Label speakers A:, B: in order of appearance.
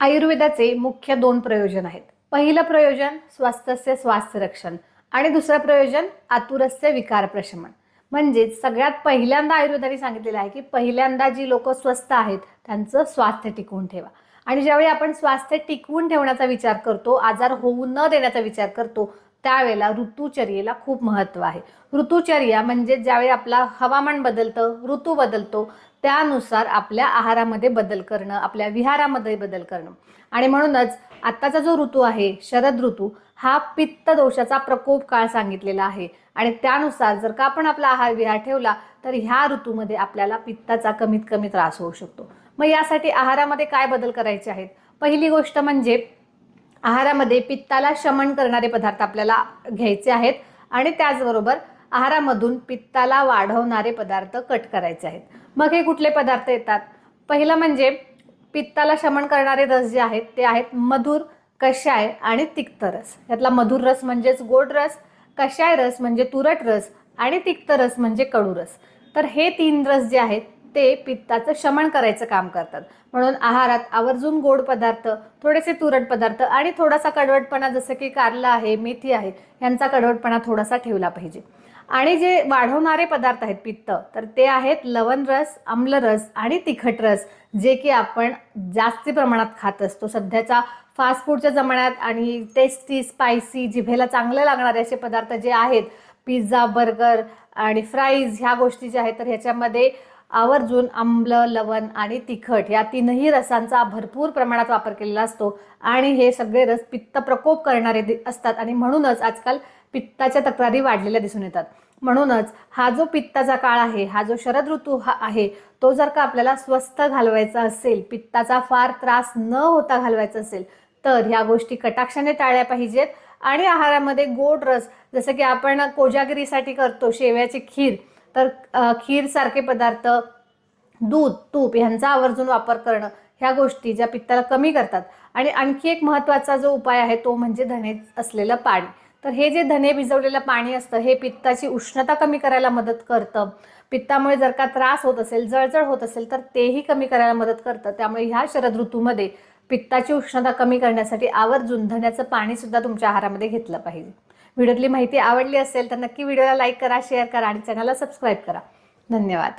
A: आयुर्वेदाचे मुख्य दोन प्रयोजन आहेत. पहिलं प्रयोजन स्वास्थ्यस्य स्वास्थ्य रक्षण आणि दुसरं प्रयोजन आतुरस्य विकार प्रशमन. म्हणजेच सगळ्यात पहिल्यांदा आयुर्वेदाने सांगितलेलं आहे की पहिल्यांदा जी लोक स्वस्थ आहेत त्यांचं स्वास्थ्य टिकवून ठेवा. आणि ज्यावेळी आपण स्वास्थ्य टिकवून ठेवण्याचा विचार करतो आजार होऊ न देण्याचा विचार करतो त्यावेळेला ऋतुचर्येला खूप महत्त्व आहे. ऋतुचर्या म्हणजे ज्यावेळी आपला हवामान बदलतं ऋतू बदलतो त्यानुसार आपल्या आहारामध्ये बदल करणं आपल्या विहारामध्ये बदल करणं. आणि म्हणूनच आत्ताचा जो ऋतू आहे शरद ऋतू हा पित्त दोषाचा प्रकोप काळ सांगितलेला आहे. आणि त्यानुसार जर का आपण आपला आहार विहार ठेवला तर ह्या ऋतूमध्ये आपल्याला पित्ताचा कमीत कमी त्रास होऊ शकतो. मग यासाठी आहारामध्ये काय बदल करायचे आहेत? पहिली गोष्ट म्हणजे आहारामध्ये पित्ताला शमन करणारे पदार्थ आपल्याला घ्यायचे आहेत आणि त्याचबरोबर आहारामधून पित्ताला वाढवणारे पदार्थ कट करायचे आहेत. मग हे कुठले पदार्थ येतात? पहिलं म्हणजे पित्ताला शमन करणारे रस जे आहेत ते आहेत मधुर कषाय आणि तिक्त रस. यातला मधुर रस म्हणजेच गोड रस कषाय रस म्हणजे तुरट रस आणि तिक्त रस म्हणजे कडू रस. तर हे तीन रस जे आहेत ते पित्ताचं शमन करायचं काम करतात. म्हणून आहारात आवर्जून गोड पदार्थ थोडेसे तुरट पदार्थ आणि थोडासा कडवटपणा जसं की कारला आहे मेथी आहे यांचा कडवटपणा थोडासा ठेवला पाहिजे. आणि जे वाढवणारे पदार्थ आहेत पित्त तर ते आहेत लवण रस आम्ल रस आणि तिखट रस जे की आपण जास्ती प्रमाणात खात असतो. सध्याच्या फास्ट फूडच्या जमान्यात आणि टेस्टी स्पायसी जिभेला चांगले लागणारे असे पदार्थ जे आहेत पिझ्झा बर्गर आणि फ्राईज ह्या गोष्टी ज्या आहेत तर ह्याच्यामध्ये आवर्जून आम्ल लवण आणि तिखट या तीनही रसांचा भरपूर प्रमाणात वापर केलेला असतो. आणि हे सगळे रस पित्त प्रकोप करणारे दि- असतात आणि म्हणूनच आजकाल पित्ताच्या तक्रारी वाढलेल्या दिसून येतात. म्हणूनच हा जो पित्ताचा काळ आहे हा जो शरद ऋतू हा आहे तो जर का आपल्याला स्वस्त घालवायचा असेल पित्ताचा फार त्रास न होता घालवायचा असेल तर ह्या गोष्टी कटाक्षाने टाळल्या पाहिजेत. आणि आहारामध्ये गोड रस जसं की आपण कोजागिरीसाठी करतो शेव्याची खीर तर खीरसारखे पदार्थ दूध तूप ह्यांचा आवर्जून वापर करणं ह्या गोष्टी ज्या पित्ताला कमी करतात. आणि आणखी एक महत्त्वाचा जो उपाय आहे तो म्हणजे धने असलेलं पाणी. तर हे जे धने भिजवलेलं पाणी असतं हे पित्ताची उष्णता कमी करायला मदत करतं. पित्तामुळे जर का त्रास होत असेल जळजळ होत असेल तर तेही कमी करायला मदत करतं. त्यामुळे ह्या शरद ऋतूमध्ये पित्ताची उष्णता कमी करण्यासाठी आवर्जून धण्याचं पाणीसुद्धा तुमच्या आहारामध्ये घेतलं पाहिजे. व्हिडिओतली माहिती आवडली असेल तर नक्की व्हिडिओला लाईक करा शेअर करा आणि चॅनलला सबस्क्राईब करा. धन्यवाद.